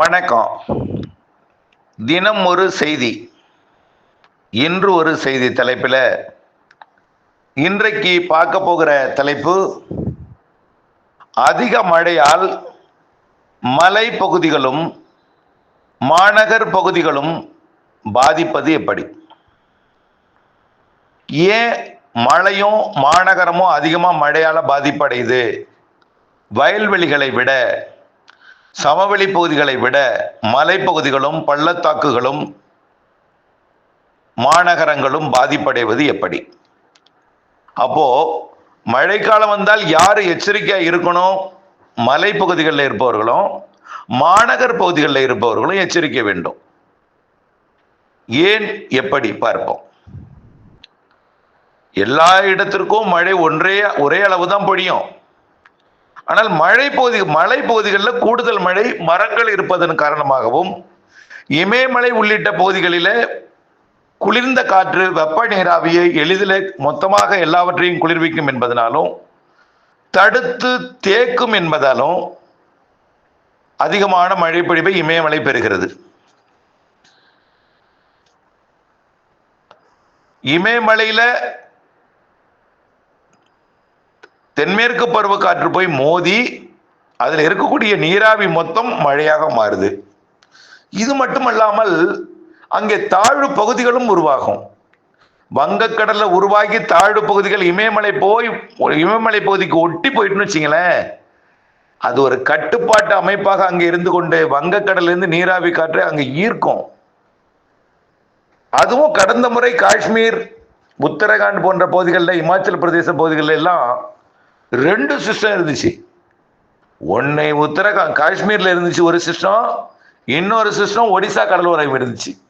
வணக்கம். தினம் ஒரு செய்தி. இன்று ஒரு செய்தி தலைப்பில் இன்றைக்கு பார்க்க போகிற தலைப்பு அதிக மழையால் மலை பகுதிகளும் மாநகர் பகுதிகளும் பாதிப்பது எப்படி? ஏன் மழையும் மாநகரமும் அதிகமாக மழையால் பாதிப்படையுது? வயல்வெளிகளை விட சமவெளி பகுதிகளை விட மலைப்பகுதிகளும் பள்ளத்தாக்குகளும் மாநகரங்களும் பாதிப்படைவது எப்படி? அப்போ மழைக்காலம் வந்தால் யார் எச்சரிக்கையாக இருக்கணும்? மலைப்பகுதிகளில் இருப்பவர்களும் மாநகர் பகுதிகளில் இருப்பவர்களும் எச்சரிக்க வேண்டும். ஏன் எப்படி பார்ப்போம்? எல்லா இடத்திற்கும் மழை ஒன்றே ஒரே அளவு தான் பொழியும். ஆனால் மழை பகுதி மலை பகுதிகளில் கூடுதல் மழை மரங்கள் இருப்பதன் காரணமாகவும் இமயமலை உள்ளிட்ட பகுதிகளில் குளிர்ந்த காற்று வெப்ப நீராவியை எளிதில் மொத்தமாக எல்லாவற்றையும் குளிர்விக்கும் என்பதனாலும் தடுத்து தேக்கும் என்பதாலும் அதிகமான மழைப்பொழிவை இமயமலை பெறுகிறது. இமயமலையில் தென்மேற்கு பருவக்காற்று போய் மோதி அதில் இருக்கக்கூடிய நீராவி மொத்தம் மழையாக மாறுது. இது மட்டுமல்லாமல் அங்கே தாழ்வு பகுதிகளும் உருவாகும். வங்கக்கடல்ல உருவாகி தாழ்வு பகுதிகள் இமயமலை போய் இமயமலை பகுதிக்கு ஒட்டி போயிட்டுன்னு வச்சிங்களேன் அது ஒரு கட்டுப்பாட்டு அமைப்பாக அங்கே இருந்து கொண்டு வங்கக்கடல்லேருந்து நீராவி காற்றை அங்கே ஈர்க்கும். அதுவும் கடந்த முறை காஷ்மீர் உத்தரகாண்ட் போன்ற பகுதிகளில் இமாச்சல பிரதேச பகுதிகளில் எல்லாம் ரெண்டு சிஸ்டம் இருந்துச்சு. ஒன்னை உத்தரகாண்ட் காஷ்மீரில் இருந்துச்சு ஒரு சிஸ்டம் இன்னொரு சிஸ்டம் ஒடிசா கடலோரம் இருந்துச்சு.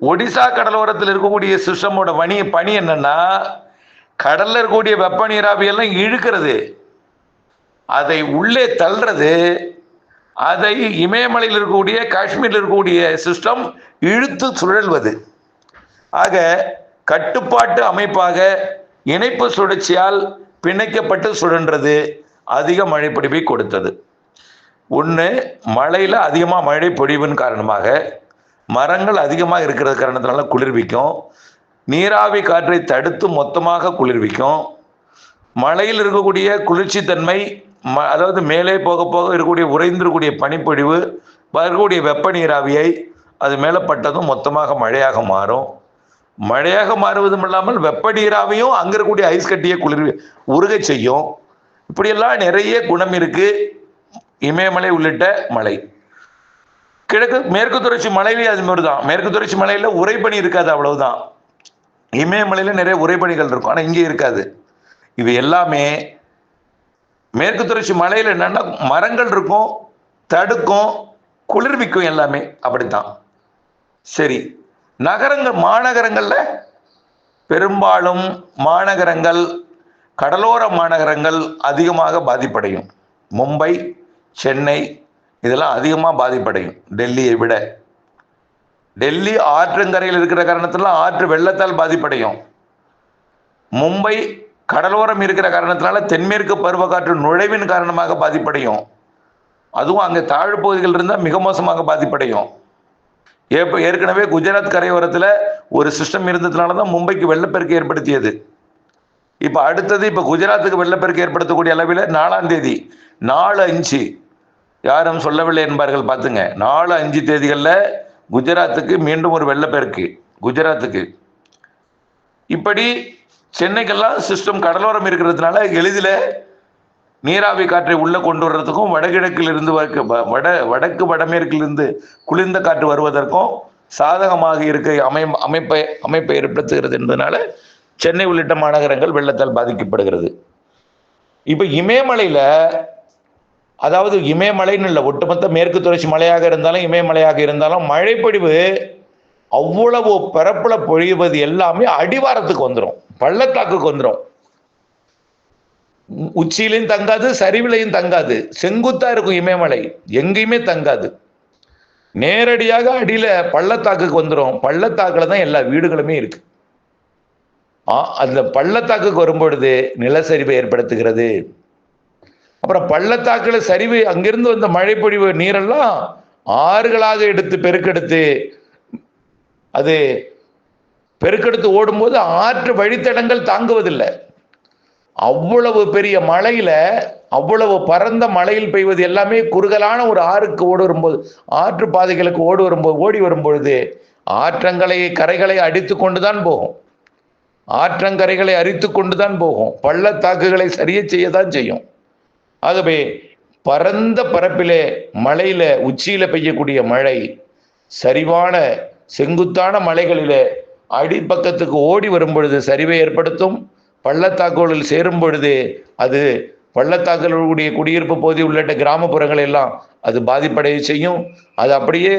ஒடிசா கடலோரத்தில் இருக்கக்கூடிய சிஸ்டமோட பணி பணி என்னன்னா கடல்ல இருக்கக்கூடிய வெப்ப நீராவி எல்லாம் இழுக்கிறது. அதை உள்ளே தள்ளுறது. அதை இமயமலையில் இருக்கக்கூடிய காஷ்மீரில் இருக்கக்கூடிய சிஸ்டம் இழுத்து சுழல்வது. ஆக கட்டுப்பாட்டு அமைப்பாக இணைப்பு சுழற்சியால் பிணைக்கப்பட்டு சுழன்றது அதிக மழைப்பொழிவை கொடுத்தது. ஒன்று மழையில் அதிகமாக மழை பொழிவின் காரணமாக மரங்கள் அதிகமாக இருக்கிறது காரணத்தினால குளிர்விக்கும். நீராவி காற்றை தடுத்து மொத்தமாக குளிர்விக்கும். மழையில் இருக்கக்கூடிய குளிர்ச்சித்தன்மை ம அதாவது மேலே போக போக இருக்கக்கூடிய உறைந்திருக்கக்கூடிய பனிப்பொழிவு வரக்கூடிய வெப்ப நீராவியை அது மேலே பட்டதும் மொத்தமாக மழையாக மாறும். மழையாக மாறுவதும் இல்லாமல் வெப்ப நீராவியும் அங்கே இருக்கக்கூடிய ஐஸ் கட்டியை குளிர் உருக செய்யும். இப்படியெல்லாம் நிறைய குணம் இருக்கு. இமயமலை உள்ளிட்ட மலை. கிழக்கு மேற்கு தொடர்ச்சி மலையிலேயே அது மாதிரி தான். மேற்கு தொடர்ச்சி மலையில் உறைபனி இருக்காது அவ்வளவுதான். இமயமலையில் நிறைய உறைபனிகள் இருக்கும். ஆனால் இங்கே இருக்காது. இது எல்லாமே மேற்கு தொடர்ச்சி மலையில் என்னன்னா மரங்கள் இருக்கும் தடுக்கும் குளிர்விக்கும் எல்லாமே. அப்படித்தான். சரி. நகரங்கள் மாநகரங்களில் பெரும்பாலும் மாநகரங்கள் கடலோர மாநகரங்கள் அதிகமாக பாதிப்படையும். மும்பை சென்னை இதெல்லாம் அதிகமாக பாதிப்படையும் டெல்லியை விட. டெல்லி ஆற்றங்கரையில் இருக்கிற காரணத்தில் ஆற்று வெள்ளத்தால் பாதிப்படையும். மும்பை கடலோரம் இருக்கிற காரணத்தினால தென்மேற்கு பருவக்காற்று நுழைவின் காரணமாக பாதிப்படையும். அதுவும் அங்கே தாழ்வு பகுதிகள் இருந்தால் மிக மோசமாக பாதிப்படையும். ஏற்கனவே குஜராத் கரையோரத்தில் ஒரு சிஸ்டம் இருந்ததுனால தான் மும்பைக்கு வெள்ளப்பெருக்கு ஏற்படுத்தியது. இப்போ அடுத்தது இப்போ குஜராத்துக்கு வெள்ளப்பெருக்கு ஏற்படுத்தக்கூடிய அளவில் நாலாம் தேதி நாலு அஞ்சு. யாரும் சொல்லவில்லை என்பார்கள் பார்த்துங்க. நாலு அஞ்சு தேதிகளில் குஜராத்துக்கு மீண்டும் ஒரு வெள்ளப்பெருக்கு குஜராத்துக்கு. இப்படி சென்னைக்கெல்லாம் சிஸ்டம் கடலோரம் இருக்கிறதுனால எளிதில் நீராவி காற்றை உள்ளே கொண்டு வர்றதுக்கும் வடகிழக்கில் இருந்து வட வடக்கு வடமேற்கிலிருந்து குளிர்ந்த காற்று வருவதற்கும் சாதகமாக இருக்க அமை அமைப்பை அமைப்பை ஏற்படுத்துகிறது என்பதனால சென்னை உள்ளிட்ட மாநகரங்கள் வெள்ளத்தால் பாதிக்கப்படுகிறது. இப்போ இமயமலையில் அதாவது இமயமலைன்னு இல்லை ஒட்டுமொத்த மேற்கு தொடர்ச்சி மலையாக இருந்தாலும் இமயமலையாக இருந்தாலும் மழைப்பொழிவு அவ்வளவு பரப்பில் பொழிவது எல்லாமே அடிவாரத்துக்கு வந்துடும் பள்ளத்தாக்குக்கு வந்துடும் உச்சியிலையும் தங்காது சரிவிலையும் தங்காது. செங்குத்தா இருக்கும் இமயமலை எங்கேயுமே தங்காது. நேரடியாக அடியில பள்ளத்தாக்குக்கு வந்துடும் பள்ளத்தாக்குல தான் எல்லா வீடுகளுமே இருக்கு. ஆ, அந்த பள்ளத்தாக்குக்கு வரும்பொழுது நிலச்சரிவை ஏற்படுத்துகிறது. அப்புறம் பள்ளத்தாக்குல சரிவு அங்கிருந்து வந்த மழைப்பொழிவு நீரெல்லாம் ஆறுகளாக எடுத்து பெருக்கெடுத்து அது பெருக்கெடுத்து ஓடும்போது ஆற்று வழித்தடங்கள் தாங்குவதில்லை. அவ்வளவு பெரிய மலையில அவ்வளவு பரந்த மலையில் பெய்வது எல்லாமே குறுகலான ஒரு ஆறுக்கு ஓடு வரும்போது ஆற்று பாதைகளுக்கு ஓடு வரும்போது ஓடி வரும்பொழுது ஆற்றங்களை கரைகளை அடித்து கொண்டுதான் போகும். ஆற்றங்கரைகளை அரித்து கொண்டுதான் போகும். பள்ளத்தாக்குகளை சரிய செய்யதான் செய்யும். ஆகவே பரந்த பரப்பிலே மலையில உச்சியில பெய்யக்கூடிய மழை சரிவான செங்குத்தான மலைகளிலே அடிப்பக்கத்துக்கு ஓடி வரும் பொழுது சரிவை ஏற்படுத்தும். பள்ளத்தாக்குகளில் சேரும் பொழுது அது பள்ளத்தாக்குகளுடைய குடியிருப்பு பகுதி உள்ளிட்ட கிராமப்புறங்கள் எல்லாம் அது பாதிப்படைய செய்யும். அது அப்படியே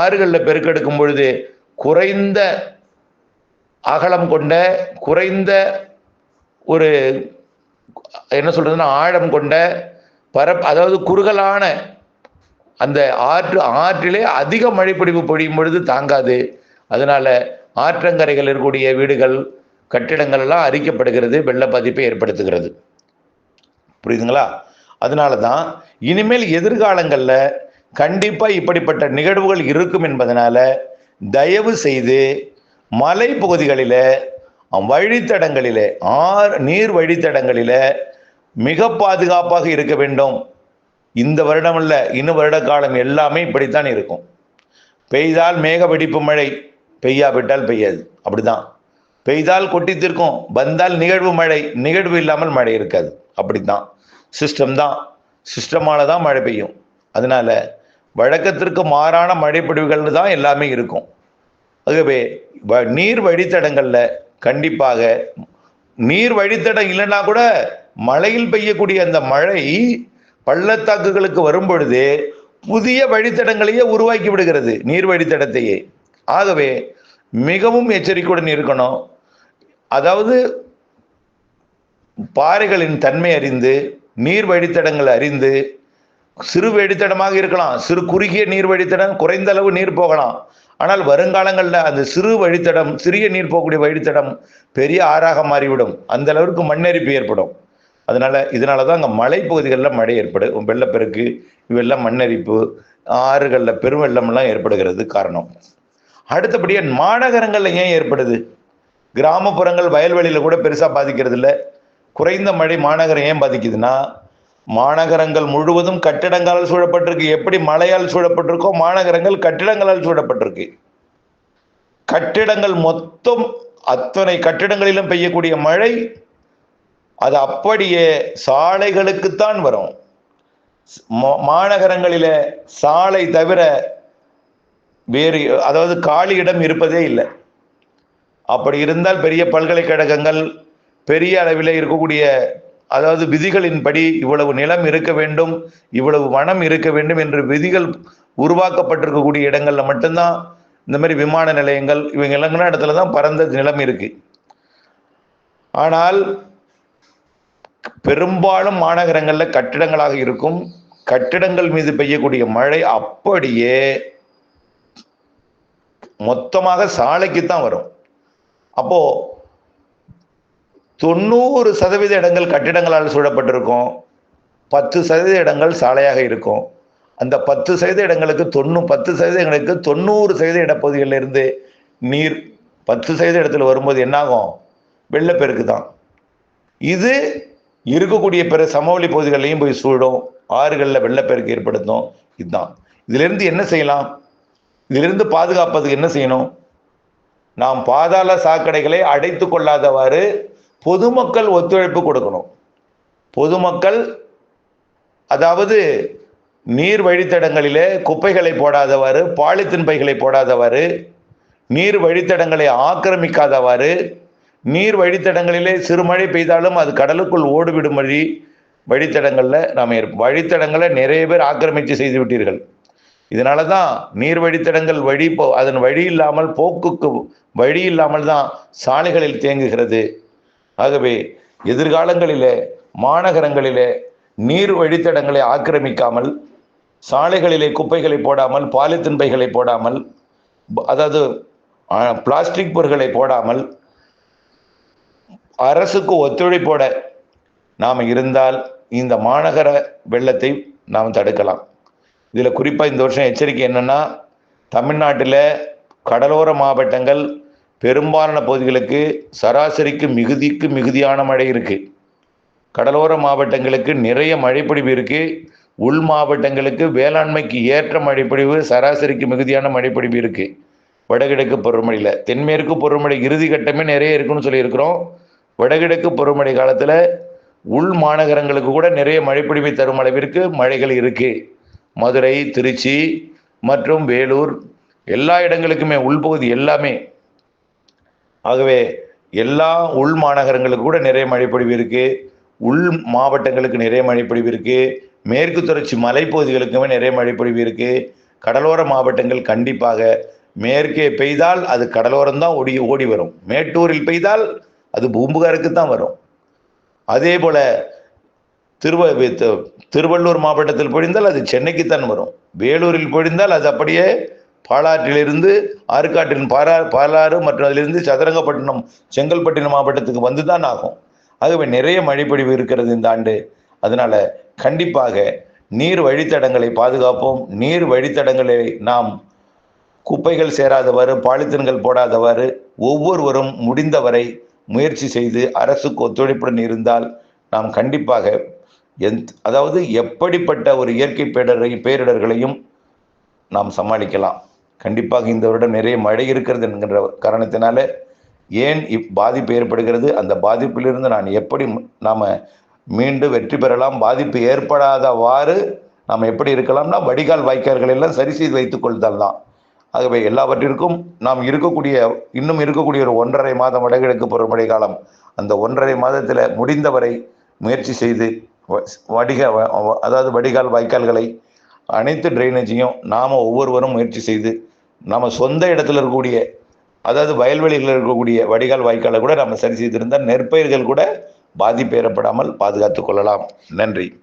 ஆறுகளில் பெருக்கெடுக்கும் பொழுது குறைந்த அகலம் கொண்ட குறைந்த ஒரு என்ன சொல்றதுன்னா ஆழம் கொண்ட பரப் அதாவது குறுகலான அந்த ஆற்று ஆற்றிலே அதிக மழைப்பொழிவு பொழியும் பொழுது தாங்காது. அதனால ஆற்றங்கரைகள் இருக்கக்கூடிய வீடுகள் கட்டிடங்கள் எல்லாம் அரிக்கப்படுகிறது வெள்ள பாதிப்பை ஏற்படுத்துகிறது. புரியுதுங்களா? அதனால தான் இனிமேல் எதிர்காலங்களில் கண்டிப்பாக இப்படிப்பட்ட நிகழ்வுகள் இருக்கும் என்பதனால தயவு செய்து மலை பகுதிகளில் ஆறு நீர் வழித்தடங்களில் மிக பாதுகாப்பாக இருக்க வேண்டும். இந்த வருடம் இல்லை இன்னும் வருட காலம் எல்லாமே இப்படித்தான் இருக்கும். பெய்தால் மேக வெடிப்பு மழை பெய்யாவிட்டால் பெய்யாது. அப்படிதான். பெய்தால் கொட்டித்திருக்கும் வந்தால் நிகழ்வு மழை நிகழ்வு இல்லாமல் மழை இருக்காது. அப்படித்தான். சிஸ்டம் தான். சிஸ்டமால தான் மழை பெய்யும். அதனால வழக்கத்திற்கு மாறான மழைப்பொடிவுகள்னு தான் எல்லாமே இருக்கும். ஆகவே வ- நீர் வழித்தடங்களில் கண்டிப்பாக நீர் வழித்தடம் இல்லைன்னா கூட மழையில் பெய்யக்கூடிய அந்த மழை பள்ளத்தாக்குகளுக்கு வரும் பொழுது புதிய வழித்தடங்களையே உருவாக்கி விடுகிறது நீர் வழித்தடத்தையே. ஆகவே மிகவும் எச்சரிக்கையுடன் இருக்கணும். அதாவது பாறைகளின் தன்மை அறிந்து நீர் வழித்தடங்கள் அறிந்து சிறு வழித்தடமாக இருக்கலாம். சிறு குறுகிய நீர் வழித்தடம் குறைந்த அளவு நீர் போகலாம். ஆனால் வருங்காலங்களில் அந்த சிறு வழித்தடம் சிறிய நீர் போகக்கூடிய வழித்தடம் பெரிய ஆறாக மாறிவிடும். அந்த அளவிற்கு மண்ணரிப்பு ஏற்படும். அதனால இதனால தான் அங்கே மலைப்பகுதிகளில் மழை ஏற்படும் வெள்ளப்பெருக்கு இவெல்லாம் மண்ணரிப்பு ஆறுகளில் பெருவெள்ளம்லாம் ஏற்படுகிறது காரணம். அடுத்தபடியாக மாநகரங்களில் ஏன் ஏற்படுது? கிராமப்புறங்கள் வயல்வெளியில் கூட பெருசாக பாதிக்கிறது இல்லை குறைந்த மழை மாநகரம் ஏன் பாதிக்குதுன்னா மாநகரங்கள் முழுவதும் கட்டிடங்களால் சூழப்பட்டிருக்கு. எப்படி மழையால் சூழப்பட்டிருக்கோ மாநகரங்கள் கட்டிடங்களால் சூழப்பட்டிருக்கு. கட்டிடங்கள் மொத்தம் அத்தனை கட்டிடங்களிலும் பெய்யக்கூடிய மழை அது அப்படியே சாலைகளுக்குத்தான் வரும். மா- சாலை தவிர வேறு அதாவது காலி இடம் இருப்பதே இல்லை. அப்படி இருந்தால் பெரிய பல்கலைக்கழகங்கள் பெரிய அளவில் இருக்கக்கூடிய அதாவது விதிகளின்படி இவ்வளவு நிலம் இருக்க வேண்டும் இவ்வளவு வனம் இருக்க வேண்டும் என்று விதிகள் உருவாக்கப்பட்டிருக்கக்கூடிய இடங்களில் மட்டும்தான் இந்த மாதிரி விமான நிலையங்கள் இவங்க எல்லாம் இடத்துல தான் பரந்த நிலம் இருக்கு. ஆனால் பெரும்பாலும் மாநகரங்களில் கட்டிடங்களாக இருக்கும். கட்டிடங்கள் மீது பெய்யக்கூடிய மழை அப்படியே மொத்தமாக சாலைக்கு தான் வரும். அப்போ தொண்ணூறு சதவீத இடங்கள் கட்டிடங்களால் சூழப்பட்டிருக்கும். பத்து சதவீத இடங்கள் சாலையாக இருக்கும். அந்த பத்து சதவீத இடங்களுக்கு தொண்ணூ பத்து சதவீத இடங்களுக்கு தொண்ணூறு சதவீத இடப்பகுதிகளில் இருந்து நீர் பத்து சதவீத இடத்துல வரும்போது என்னாகும்? வெள்ளப்பெருக்கு தான். இது இருக்கக்கூடிய பிற சமவெளி பகுதிகளையும் போய் சூடும் ஆறுகளில் வெள்ளப்பெருக்கு ஏற்படுத்தும். இதுதான். இதிலிருந்து என்ன செய்யலாம்? இதிலிருந்து பாதுகாப்பதுக்கு என்ன செய்யணும்? நாம் பாதாள சாக்கடைகளை அடைத்து கொள்ளாதவாறு பொதுமக்கள் ஒத்துழைப்பு கொடுக்கணும். பொதுமக்கள் அதாவது நீர் வழித்தடங்களிலே குப்பைகளை போடாதவாறு பாலித்தீன் பைகளை போடாதவாறு நீர் வழித்தடங்களை ஆக்கிரமிக்காதவாறு நீர் வழித்தடங்களிலே சிறுமழை பெய்தாலும் அது கடலுக்குள் ஓடிவிடும் வழி வழித்தடங்களில் நாம் வழித்தடங்களை நிறைய பேர் ஆக்கிரமித்து செய்து விட்டீர்கள். இதனால தான் நீர் வழித்தடங்கள் வழி போ அதன் வழி இல்லாமல் போக்குக்கு வழி இல்லாமல் தான் சாலைகளில் தேங்குகிறது. ஆகவே எதிர்காலங்களிலே மாநகரங்களிலே நீர் வழித்தடங்களை ஆக்கிரமிக்காமல் சாலைகளிலே குப்பைகளை போடாமல் பாலித்தின் பைகளை போடாமல் அதாவது பிளாஸ்டிக் பொருட்களை போடாமல் அரசுக்கு ஒத்துழைப்போட நாம் இருந்தால் இந்த மாநகர வெள்ளத்தை நாம் தடுக்கலாம். இதில் குறிப்பாக இந்த வருஷம் எச்சரிக்கை என்னென்னா தமிழ்நாட்டில் கடலோர மாவட்டங்கள் பெரும்பாலான பகுதிகளுக்கு சராசரிக்கு மிகுதிக்கு மிகுதியான மழை இருக்குது கடலோர மாவட்டங்களுக்கு நிறைய மழைப்பொழிவு இருக்குது உள் மாவட்டங்களுக்கு வேளாண்மைக்கு ஏற்ற மழைப்பொழிவு சராசரிக்கு மிகுதியான மழைப்பொழிவு இருக்குது வடகிழக்கு பருவமழையில். தென்மேற்கு பருவமழை இறுதி கட்டமே நிறைய இருக்குன்னு சொல்லியிருக்கிறோம். வடகிழக்கு பருவமழை காலத்தில் உள் மாநகரங்களுக்கு கூட நிறைய மழைப்பொழிவை தரும் அளவிற்கு மழைகள் இருக்குது மதுரை திருச்சி மற்றும் வேலூர் எல்லா இடங்களுக்குமே உள்பகுதி எல்லாமே. ஆகவே எல்லா உள் மாநகரங்களுக்கு கூட நிறைய மழைப்பொழிவு இருக்குது உள் மாவட்டங்களுக்கு நிறைய மழைப்பொழிவு இருக்குது மேற்கு தொடர்ச்சி மலைப்பகுதிகளுக்குமே நிறைய மழைப்பொழிவு இருக்குது கடலோர மாவட்டங்கள் கண்டிப்பாக மேற்கே பெய்தால் அது கடலோரம்தான் ஓடி ஓடி வரும். மேட்டூரில் பெய்தால் அது பூம்புகாருக்கு தான் வரும். அதே போல் திருவ திருவள்ளூர் மாவட்டத்தில் பொழிந்தால் அது சென்னைக்குத்தான் வரும். வேலூரில் பொழிந்தால் அது அப்படியே பாலாற்றிலிருந்து ஆற்காட்டின் பாரா பாலாறு மற்றும் அதிலிருந்து சதுரங்கப்பட்டினம் செங்கல்பட்டினம் மாவட்டத்துக்கு வந்து தான் ஆகும். ஆகவே நிறைய மழைப்பொழிவு இருக்கிறது இந்த ஆண்டு. அதனால் கண்டிப்பாக நீர் வழித்தடங்களை பாதுகாப்போம். நீர் வழித்தடங்களை நாம் குப்பைகள் சேராதவாறு பாலித்தீன்கள் போடாதவாறு ஒவ்வொருவரும் முடிந்தவரை முயற்சி செய்து அரசுக்கு ஒத்துழைப்புடன் இருந்தால் நாம் கண்டிப்பாக எந் அதாவது எப்படிப்பட்ட ஒரு இயற்கை பேரிடரை பேரிடர்களையும் நாம் சமாளிக்கலாம். கண்டிப்பாக இந்த வருடம் நிறைய மழை இருக்கிறது என்கின்ற காரணத்தினால ஏன் இப் பாதிப்பு ஏற்படுகிறது? அந்த பாதிப்பிலிருந்து நான் எப்படி நாம் மீண்டும் மீண்டு வெற்றி பெறலாம்? பாதிப்பு ஏற்படாதவாறு நாம் எப்படி இருக்கலாம்னா வடிகால் வாய்க்கால்கள் எல்லாம் சரி செய்து வைத்துக் கொள்தல் தான் ஆகவே எல்லாவற்றிற்கும் நாம் இருக்கக்கூடிய இன்னும் இருக்கக்கூடிய ஒரு ஒன்றரை மாதம் வடகிழக்கு பருவமழை காலம் அந்த ஒன்றரை மாதத்தில் முடிந்தவரை முயற்சி செய்து வடிக வ- அதாவது வடிகால் வாய்க்கால்களை அனைத்து ட்ரைனேஜையும் நாம் ஒவ்வொருவரும் முயற்சி செய்து நம்ம சொந்த இடத்துல இருக்கக்கூடிய அதாவது வயல்வெளிகளில் இருக்கக்கூடிய வடிகால் வாய்க்காலை கூட நம்ம சரி செய்திருந்தால் நெற்பயிர்கள் கூட பாதிப்பு ஏற்படாமல் பாதுகாத்து கொள்ளலாம். நன்றி.